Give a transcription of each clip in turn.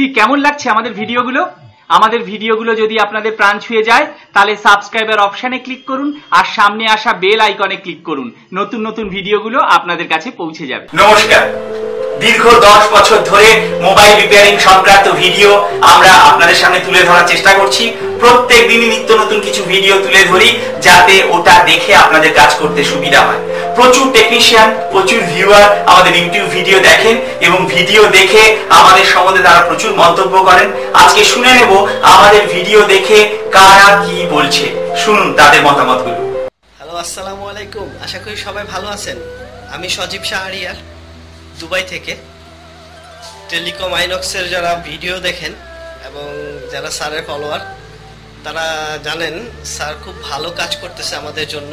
কি কেমন লাগছে আমাদের ভিডিওগুলো? আমাদের ভিডিওগুলো যদি আপনাদের প্রাণ ছুঁয়ে যায়, তাহলে সাবস্ক্রাইবার অপশানে ক্লিক করুন আর সামনে আসা বেল আইকনে ক্লিক করুন। নতুন নতুন ভিডিওগুলো আপনাদের কাছে পৌঁছে যাবে। নমস্কার। দীর্ঘ দশ বছর ধরে মোবাইল রিপেয়ারিং সংক্রান্ত ভিডিও আমরা আপনাদের সামনে তুলে ধরার চেষ্টা করছি। প্রত্যেক দিনই নিত্য নতুন কিছু ভিডিও তুলে ধরি, যাতে ওটা দেখে আপনাদের কাজ করতে সুবিধা হয়। প্রচুর টেকনিশিয়ান প্রচুর ভিউয়ার আমাদের ইউটিউব ভিডিও দেখেন এবং ভিডিও দেখে আমাদের সম্বন্ধে তারা প্রচুর মন্তব্য করেন। আজকে শুনে নেব আমাদের ভিডিও দেখে কারা কি বলছে। শুনুন তাদের মতামতগুলো। হ্যালো, আসসালামু আলাইকুম। আশা করি সবাই ভালো আছেন। আমি সজীব শাহরিয়ার, দুবাই থেকে। টেলিকম আইনক্সের যারা ভিডিও দেখেন এবং যারা স্যারের ফলোয়ার তারা জানেন স্যার খুব ভালো কাজ করতেছে আমাদের জন্য।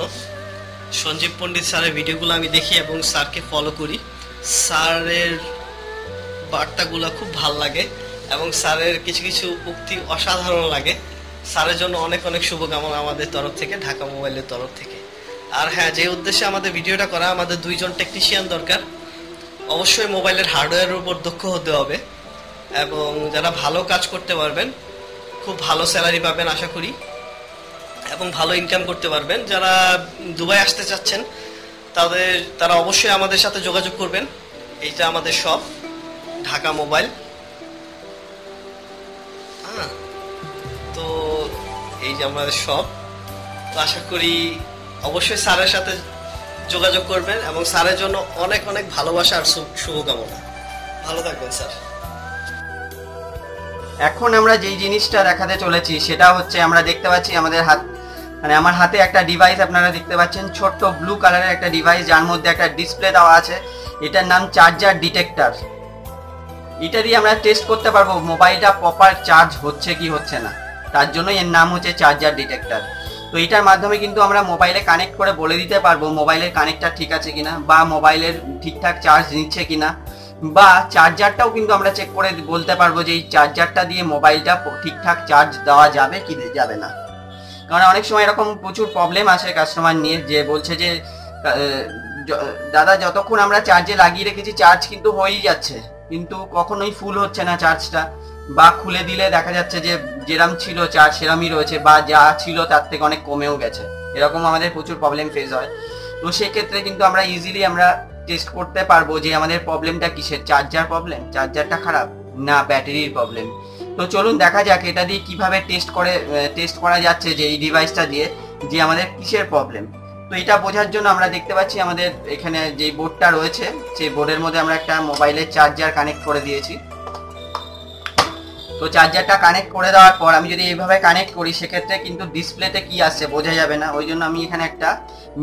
সঞ্জীব পণ্ডিত স্যারের ভিডিওগুলো আমি দেখি এবং স্যারকে ফলো করি। স্যারের বার্তাগুলো খুব ভালো লাগে এবং স্যারের কিছু কিছু উক্তি অসাধারণ লাগে। স্যারের জন্য অনেক অনেক শুভকামনা আমাদের তরফ থেকে, ঢাকা মোবাইলের তরফ থেকে। আর হ্যাঁ যে উদ্দেশ্যে আমাদের ভিডিওটা করা, আমাদের দুইজন টেকনিশিয়ান দরকার। অবশ্যই মোবাইলের হার্ডওয়্যারের উপর দক্ষ হতে হবে এবং যারা ভালো কাজ করতে পারবেন, খুব ভালো স্যালারি পাবেন আশা করি। এবং ভালো ইনকাম করতে পারবেন। যারা দুবাই আসতে চাচ্ছেন, তাদের, তারা অবশ্যই আমাদের সাথে যোগাযোগ করবেন। এইটা আমাদের সব ঢাকা মোবাইল হ্যাঁ তো এই যে আমাদের সব তো আশা করি অবশ্যই স্যারের সাথে যোগাযোগ করবেন এবং স্যারের জন্য অনেক অনেক ভালোবাসা আর শুভকামনা। ভালো থাকবেন, স্যার। এখন আমরা যেই জিনিসটা দেখাতে চলেছি, সেটা হচ্ছে আমরা দেখতে পাচ্ছি আমাদের হাত মানে আমার হাতে একটা ডিভাইস আপনারা দেখতে পাচ্ছেন, ছোট্ট ব্লু কালারের একটা ডিভাইস যার মধ্যে একটা ডিসপ্লে দেওয়া আছে। এটার নাম চার্জার ডিটেক্টর এটা দিয়ে আমরা টেস্ট করতে পারব মোবাইলটা প্রপার চার্জ হচ্ছে কি হচ্ছে না। তার জন্য এর নাম হচ্ছে চার্জার ডিটেক্টর তো এটার মাধ্যমে কিন্তু আমরা মোবাইলে কানেক্ট করে বলে দিতে পারব মোবাইলের কানেক্টটা ঠিক আছে কিনা, বা মোবাইলের ঠিকঠাক চার্জ নিচ্ছে কিনা। বা চার্জারটাও কিন্তু আমরা চেক করে বলতে পারব যে এই চার্জারটা দিয়ে মোবাইলটা ঠিকঠাক চার্জ দেওয়া যাবে কি যাবে না। কারণ অনেক সময় এরকম প্রচুর প্রবলেম আসে কাস্টমার নিয়ে যে বলছে যে দাদা যতক্ষণ আমরা চার্জে লাগিয়ে রেখেছি চার্জ কিন্তু হয়েই যাচ্ছে। কিন্তু কখনোই ফুল হচ্ছে না চার্জটা বা খুলে দিলে দেখা যাচ্ছে যে যেরাম ছিল চার্জ সেরামই রয়েছে বা যা ছিল তার থেকে অনেক কমেও গেছে। এরকম আমাদের প্রচুর প্রবলেম ফেস হয়। তো সেক্ষেত্রে কিন্তু আমরা ইজিলি আমরা টেস্ট করতে পারব যে আমাদের প্রবলেমটা কিসের? চার্জার প্রবলেম চার্জারটা খারাপ? না ব্যাটারির প্রবলেম তো চলুন দেখা যাক এটা দিয়ে কীভাবে টেস্ট করে টেস্ট করা যাচ্ছে যে এই ডিভাইসটা দিয়ে যে আমাদের কিসের প্রবলেম তো এটা বোঝার জন্য আমরা দেখতে পাচ্ছি আমাদের এখানে যে বোর্ডটা রয়েছে, সেই বোর্ডের মধ্যে আমরা একটা মোবাইলের চার্জার কানেক্ট করে দিয়েছি। তো চার্জারটা কানেক্ট করে দেওয়ার পর আমি যদি এইভাবে কানেক্ট করি, সেক্ষেত্রে কিন্তু ডিসপ্লেতে কি আসছে বোঝা যাবে না। ওই জন্য আমি এখানে একটা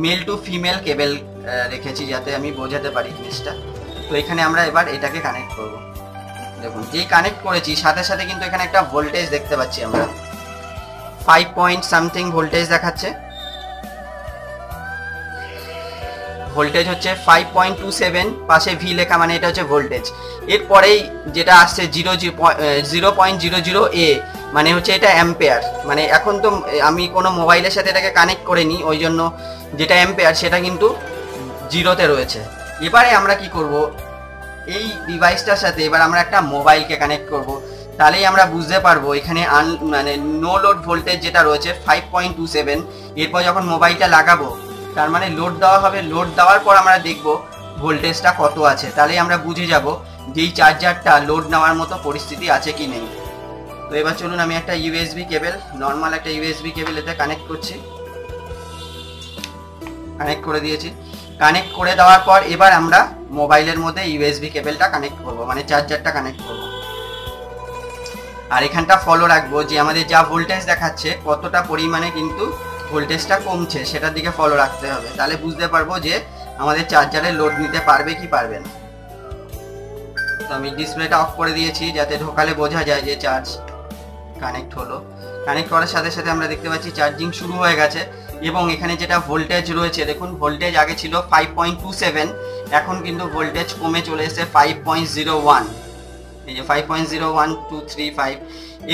মেল টু ফিমেল কেবেল রেখেছি যাতে আমি বোঝাতে পারি জিনিসটা। তো এখানে আমরা এবার এটাকে কানেক্ট করব। দেখুন যেই কানেক্ট করেছি, সাথে সাথে কিন্তু এখানে একটা ভোল্টেজ দেখতে পাচ্ছি আমরা। ফাইভ পয়েন্ট সামথিং ভোল্টেজ দেখাচ্ছে। ভোল্টেজ হচ্ছে ফাইভ পয়েন্ট টু সেভেন পাশে ভি লেখা মানে এটা হচ্ছে ভোল্টেজ এরপরেই যেটা আসছে zero zero point zero zero A মানে হচ্ছে এটা অ্যাম্পেয়ার মানে এখন তো আমি কোনো মোবাইলের সাথে এটাকে কানেক্ট করে নিই ওই জন্য যেটা অ্যাম্পেয়ার সেটা কিন্তু জিরোতে রয়েছে। এবারে আমরা কি করব? এই ডিভাইসটার সাথে এবার আমরা একটা মোবাইলকে কানেক্ট করব। তাহলেই আমরা বুঝতে পারব এখানে আন মানে নো লোড ভোল্টেজ যেটা রয়েছে ফাইভ পয়েন্ট টু সেভেন এরপর যখন মোবাইলটা লাগাবো, তার মানে লোড দেওয়া হবে। লোড দেওয়ার পর আমরা দেখব ভোল্টেজটা কত আছে। তাহলেই আমরা বুঝে যাব যে এই চার্জারটা লোড নেওয়ার মতো পরিস্থিতি আছে কি নেই। তো এবার চলুন, আমি একটা ইউএসবি কেবেল নর্মাল একটা ইউএসবি কেবল এতে কানেক্ট করছি। কানেক্ট করে দিয়েছি। কানেক্ট করে দেওয়ার পর এবার আমরা মোবাইলের মধ্যে ইউএসবি কেবেলটা কানেক্ট করব মানে চার্জারটা কানেক্ট করব। আর এখানটা ফলো রাখব যে আমাদের যা ভোল্টেজ দেখাচ্ছে, কতটা পরিমাণে কিন্তু ভোল্টেজটা কমছে, সেটার দিকে ফলো রাখতে হবে। তাহলে বুঝতে পারব যে আমাদের চার্জারে লোড নিতে পারবে কি পারবে না। তো আমি ডিসপ্লেটা অফ করে দিয়েছি, যাতে ঢোকালে বোঝা যায় যে চার্জ কানেক্ট হলো। কানেক্ট করার সাথে সাথে আমরা দেখতে পাচ্ছি চার্জিং শুরু হয়ে গেছে। এবং এখানে যেটা ভোল্টেজ রয়েছে, দেখুন ভোল্টেজ আগে ছিল ফাইভ পয়েন্ট টু সেভেন এখন কিন্তু ভোল্টেজ কমে চলে এসেছে ফাইভ পয়েন্ট জিরো ওয়ান এই যে five point zero one two three five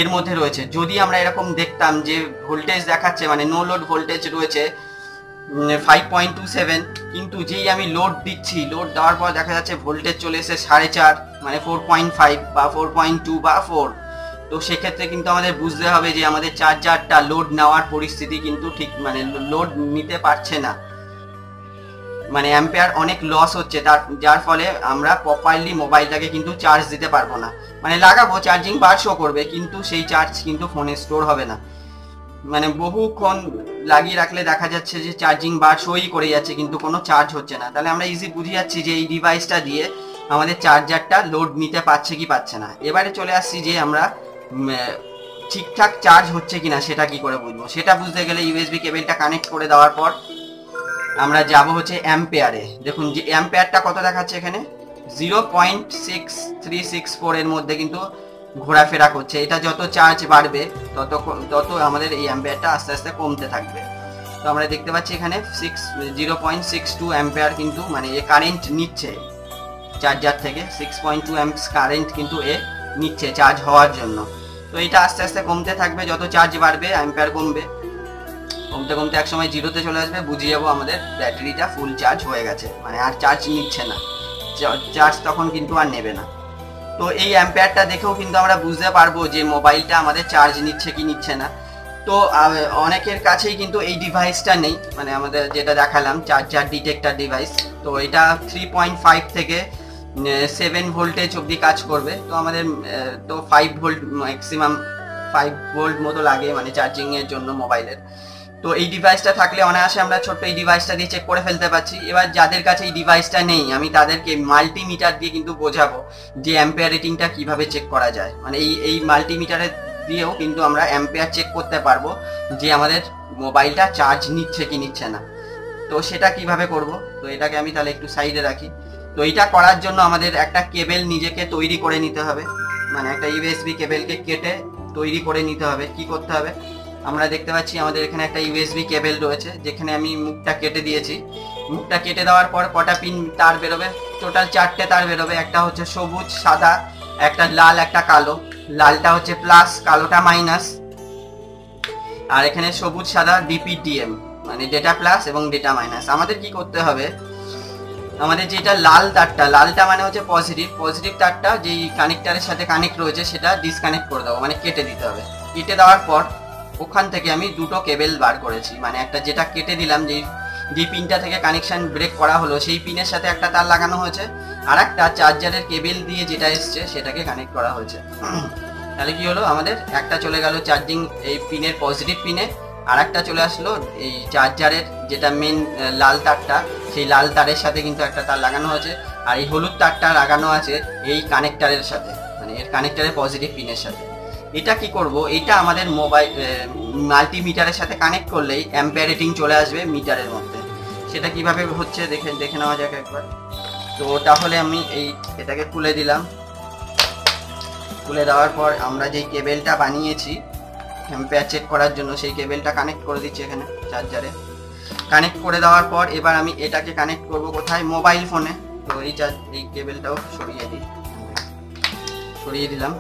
এর মধ্যে রয়েছে। যদি আমরা এরকম দেখতাম যে ভোল্টেজ দেখাচ্ছে মানে নো লোড ভোল্টেজ রয়েছে ফাইভ পয়েন্ট টু সেভেন কিন্তু যেই আমি লোড দিচ্ছি লোড দেওয়ার পর দেখা যাচ্ছে ভোল্টেজ চলে এসে সাড়ে চার মানে ফোর পয়েন্ট ফাইভ বা ফোর পয়েন্ট টু বা ফোর তো সেক্ষেত্রে কিন্তু আমাদের বুঝতে হবে যে আমাদের চার্জারটা লোড নেওয়ার পরিস্থিতি কিন্তু ঠিক মানে লোড নিতে পারছে না। মানে অ্যাম্পেয়ার অনেক লস হচ্ছে, তার, যার ফলে আমরা প্রপারলি মোবাইলটাকে কিন্তু চার্জ দিতে পারব না। মানে লাগাবো চার্জিং বার শো করবে, কিন্তু সেই চার্জ কিন্তু ফোনে স্টোর হবে না। মানে বহুক্ষণ লাগিয়ে রাখলে দেখা যাচ্ছে যে চার্জিং বার শোই করে যাচ্ছে, কিন্তু কোনো চার্জ হচ্ছে না। তাহলে আমরা ইজি বুঝে যাচ্ছি যে এই ডিভাইসটা দিয়ে আমাদের চার্জারটা লোড নিতে পারছে কি পাচ্ছে না। এবারে চলে আসছি যে আমরা ঠিকঠাক চার্জ হচ্ছে কিনা সেটা কি করে বুঝব? সেটা বুঝতে গেলে ইউএসবি কেবেলটা কানেক্ট করে দেওয়ার পর আমরা যাব হচ্ছে অ্যাম্পেয়ারে দেখুন, যে অ্যাম্পেয়ারটা কত দেখাচ্ছে এখানে? Zero point six three six four এর মধ্যে কিন্তু ঘোরাফেরা করছে। এটা যত চার্জ বাড়বে তত তত আমাদের এই অ্যাম্পেয়ারটা আস্তে আস্তে কমতে থাকবে। তো আমরা দেখতে পাচ্ছি এখানে six zero point six two ampere কিন্তু মানে এ কারেন্ট নিচ্ছে। চার্জার থেকে six point two amps current কিন্তু এ নিচ্ছে চার্জ হওয়ার জন্য। তো এটা আস্তে আস্তে কমতে থাকবে, যত চার্জ বাড়বে অ্যাম্পেয়ার কমবে। কমতে কমতে এক সময় জিরোতে চলে আসবে বুঝে যাব আমাদের ব্যাটারিটা ফুল চার্জ হয়ে গেছে। মানে আর চার্জ নিচ্ছে না। চার্জ তখন কিন্তু আর নেবে না। তো এই অ্যাম্পেয়ারটা দেখেও কিন্তু আমরা বুঝতে পারব যে মোবাইলটা আমাদের চার্জ নিচ্ছে কি নিচ্ছে না। তো অনেকের কাছেই কিন্তু এই ডিভাইসটা নেই। মানে আমাদের যেটা দেখালাম চার্জার ডিটেক্টর ডিভাইস তো এটা থ্রি পয়েন্ট ফাইভ থেকে সেভেন ভোল্টেজ অবধি কাজ করবে। তো আমাদের তো five volt maximum five volt মতো লাগে মানে চার্জিংয়ের জন্য মোবাইলের তো এই ডিভাইসটা থাকলে অনায়াসে আমরা ছোট্ট এই ডিভাইসটা দিয়ে চেক করে ফেলতে পারছি। এবার যাদের কাছে এই ডিভাইসটা নেই, আমি তাদেরকে মাল্টিমিটার দিয়ে কিন্তু বোঝাবো যে অ্যাম্পেয়ার রেটিংটা কীভাবে চেক করা যায়। মানে এই এই মাল্টিমিটারের দিয়েও কিন্তু আমরা অ্যাম্পেয়ার চেক করতে পারব যে আমাদের মোবাইলটা চার্জ নিচ্ছে কি নিচ্ছে না। তো সেটা কীভাবে করব? তো এটাকে আমি তাহলে একটু সাইডে রাখি। তো এটা করার জন্য আমাদের একটা কেবেল নিজেকে তৈরি করে নিতে হবে। মানে একটা ইউএসবি কেবেলকে কেটে তৈরি করে নিতে হবে। কি করতে হবে? আমরা দেখতে পাচ্ছি আমাদের এখানে একটা ইউএসবি কেবেল রয়েছে, যেখানে আমি মুখটা কেটে দিয়েছি। মুখটা কেটে দেওয়ার পর কটা পিন তার বেরোবে? টোটাল চারটে তার বেরোবে। একটা হচ্ছে সবুজ, সাদা, একটা লাল, একটা কালো। লালটা হচ্ছে প্লাস কালোটা মাইনাস আর এখানে সবুজ, সাদা ডিপিডিএম মানে ডেটা প্লাস এবং ডেটা মাইনাস আমাদের কি করতে হবে? আমাদের যেটা লাল তারটা, লালটা মানে হচ্ছে পজিটিভ পজিটিভ তারটা যেই কানেক্টারের সাথে কানেক্ট রয়েছে সেটা ডিসকানেক্ট করে দেবো মানে কেটে দিতে হবে। কেটে দেওয়ার পর ওখান থেকে আমি দুটো কেবেল বার করেছি মানে একটা যেটা কেটে দিলাম যেই যে পিনটা থেকে কানেকশন ব্রেক করা হলো, সেই পিনের সাথে একটা তার লাগানো হয়েছে আর একটা চার্জারের কেবেল দিয়ে যেটা এসছে সেটাকে কানেক্ট করা হয়েছে। তাহলে কি হলো আমাদের? একটা চলে গেল চার্জিং এই পিনের পজিটিভ পিনে আর একটা চলে আসলো এই চার্জারের যেটা মেন লাল তারটা সেই লাল তারের সাথে কিন্তু একটা তার লাগানো আছে আর এই হলুদ তারটা লাগানো আছে এই কানেক্টারের সাথে মানে এর কানেক্টারের পজিটিভ পিনের সাথে। এটা কি করব? এটা আমাদের মোবাইল মাল্টিমিটারের সাথে কানেক্ট করলেই অ্যাম্পিয়ার রেটিং চলে আসবে মিটারের মধ্যে। সেটা কীভাবে হচ্ছে দেখে দেখে নেওয়া যাক একবার। তো তাহলে আমি এই এটাকে খুলে দিলাম। খুলে দেওয়ার পর আমরা যেই কেবেলটা বানিয়েছি অ্যাম্পিয়ার চেক করার জন্য সেই কেবেলটা কানেক্ট করে দিচ্ছি এখানে চার্জারে কানেক্ট করে দেওয়ার পর এবার আমি এটাকে কানেক্ট করব কোথায়? মোবাইল ফোনে তো এই চার্জ এই কেবেলটাও সরিয়ে দিই। সরিয়ে দিলাম।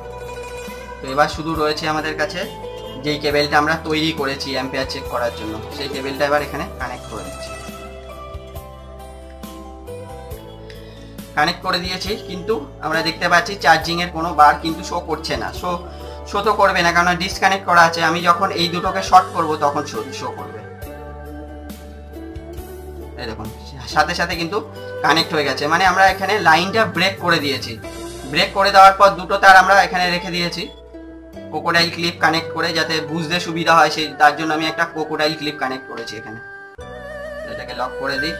তো এবার শুধু রয়েছে আমাদের কাছে যেই কেবেলটা আমরা তৈরি করেছি অ্যাম্পিয়ার চেক করার জন্য, সেই কেবেলটা এবার এখানে কানেক্ট করে দিচ্ছি। কানেক্ট করে দিয়েছি, কিন্তু আমরা দেখতে পাচ্ছি চার্জিং এর কোনো বার কিন্তু শো করছে না। শো শো তো করবে না কারণ ডিসকানেক্ট করা আছে। আমি যখন এই দুটোকে শর্ট করব, তখন শো শো করবে। এই দেখুন, সাথে সাথে কিন্তু কানেক্ট হয়ে গেছে। মানে আমরা এখানে লাইনটা ব্রেক করে দিয়েছি। ব্রেক করে দেওয়ার পর দুটো তার আমরা এখানে রেখে দিয়েছি। কোকোডাইল ক্লিপ কানেক্ট করে যাতে বুঝতে সুবিধা হয় সেই, তার জন্য আমি একটা কোকোডাইল ক্লিপ কানেক্ট করেছি এখানে। এটাকে লক করে দিই।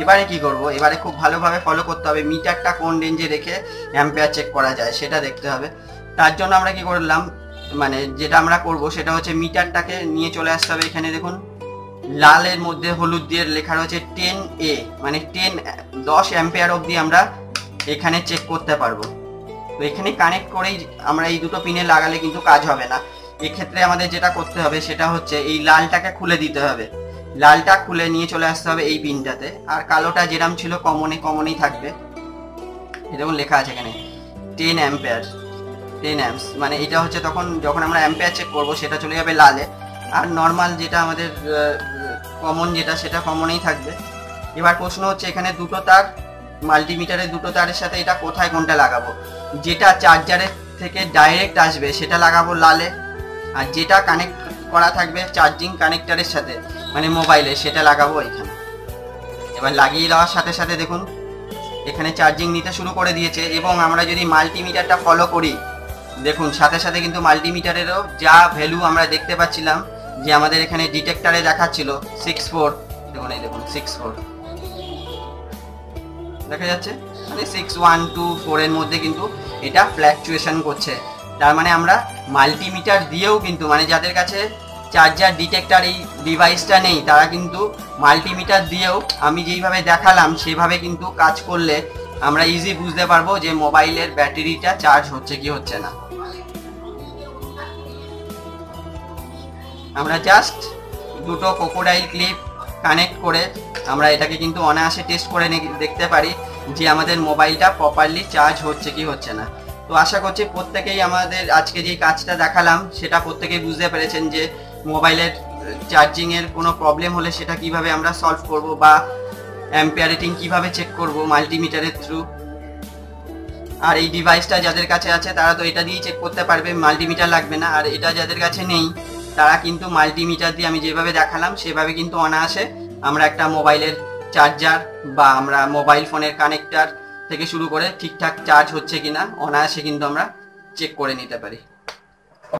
এবারে কি করব? এবারে খুব ভালোভাবে ফলো করতে হবে। মিটারটা কোন রেঞ্জে রেখে অ্যাম্পেয়ার চেক করা যায়, সেটা দেখতে হবে। তার জন্য আমরা কি করলাম? মানে যেটা আমরা করব, সেটা হচ্ছে মিটারটাকে নিয়ে চলে আসতে হবে এখানে, দেখুন। লালের মধ্যে হলুদ দিয়ে লেখা রয়েছে টেন এ মানে টেন দশ অ্যাম্পেয়ার অবধি আমরা এখানে চেক করতে পারব। তো এখানে কানেক্ট করেই আমরা এই দুটো পিনে লাগালে কিন্তু কাজ হবে না। এক্ষেত্রে আমাদের যেটা করতে হবে সেটা হচ্ছে এই লালটাকে খুলে দিতে হবে। লালটা খুলে নিয়ে চলে আসতে হবে এই পিনটাতে আর কালোটা যেরাম ছিল কমনে কমনই থাকবে। এরকম লেখা আছে এখানে টেন অ্যাম্পেয়ার টেন অ্যাম্পস মানে এটা হচ্ছে তখন যখন আমরা অ্যাম্পেয়ার চেক করব সেটা চলে যাবে লালে। আর নর্মাল যেটা আমাদের কমন যেটা, সেটা কমনই থাকবে। এবার প্রশ্ন হচ্ছে, এখানে দুটো তার মাল্টিমিটারের দুটো তারের সাথে এটা কোথায়, কোনটা লাগাবো? যেটা চার্জারের থেকে ডাইরেক্ট আসবে, সেটা লাগাবো লালে। আর যেটা কানেক্ট করা থাকবে চার্জিং কানেক্টারের সাথে মানে মোবাইলে সেটা লাগাবো এখানে। এবার লাগিয়ে দেওয়ার সাথে সাথে দেখুন, এখানে চার্জিং নিতে শুরু করে দিয়েছে, এবং আমরা যদি মাল্টিমিটারটা ফলো করি, দেখুন, সাথে সাথে কিন্তু মাল্টিমিটারেরও যা ভ্যালু আমরা দেখতে পাচ্ছিলাম যে আমাদের এখানে ডিটেক্টরে দেখাচ্ছিল সিক্স ফোর দেখুন এই দেখুন সিক্স ফোর দেখা যাচ্ছে? মানে সিক্স ওয়ান টু ফোরের মধ্যে কিন্তু এটা ফ্ল্যাকচুয়েশন করছে। তার মানে আমরা মাল্টিমিটার দিয়েও কিন্তু মানে যাদের কাছে চার্জার ডিটেক্টর এই ডিভাইসটা নেই, তারা কিন্তু মাল্টিমিটার দিয়েও আমি যেইভাবে দেখালাম, সেভাবে কিন্তু কাজ করলে আমরা ইজি বুঝতে পারব যে মোবাইলের ব্যাটারিটা চার্জ হচ্ছে কি হচ্ছে না। আমরা জাস্ট দুটো কোকোডাইল ক্লিপ কানেক্ট করে আমরা এটাকে কিন্তু অনায়াসে টেস্ট করে দেখতে পারি যে আমাদের মোবাইলটা প্রপারলি চার্জ হচ্ছে কি হচ্ছে না। তো আশা করছি প্রত্যেকেই আমাদের আজকে যে কাজটা দেখালাম, সেটা প্রত্যেকেই বুঝতে পেরেছেন যে মোবাইলের চার্জিংয়ের কোনো প্রবলেম হলে সেটা কীভাবে আমরা সলভ করব বা অ্যাম্পিয়ার রেটিং কীভাবে চেক করব মাল্টিমিটারের থ্রু আর এই ডিভাইসটা যাদের কাছে আছে, তারা তো এটা দিয়েই চেক করতে পারবে মাল্টিমিটার লাগবে না। আর এটা যাদের কাছে নেই তারা কিন্তু মাল্টিমিটার দিয়ে আমি যেভাবে দেখালাম, সেভাবে কিন্তু অনায়াসে আমরা একটা মোবাইলের চার্জার বা আমরা মোবাইল ফোনের কানেক্টার থেকে শুরু করে ঠিকঠাক চার্জ হচ্ছে কিনা, অনায়াসে কিন্তু আমরা চেক করে নিতে পারি।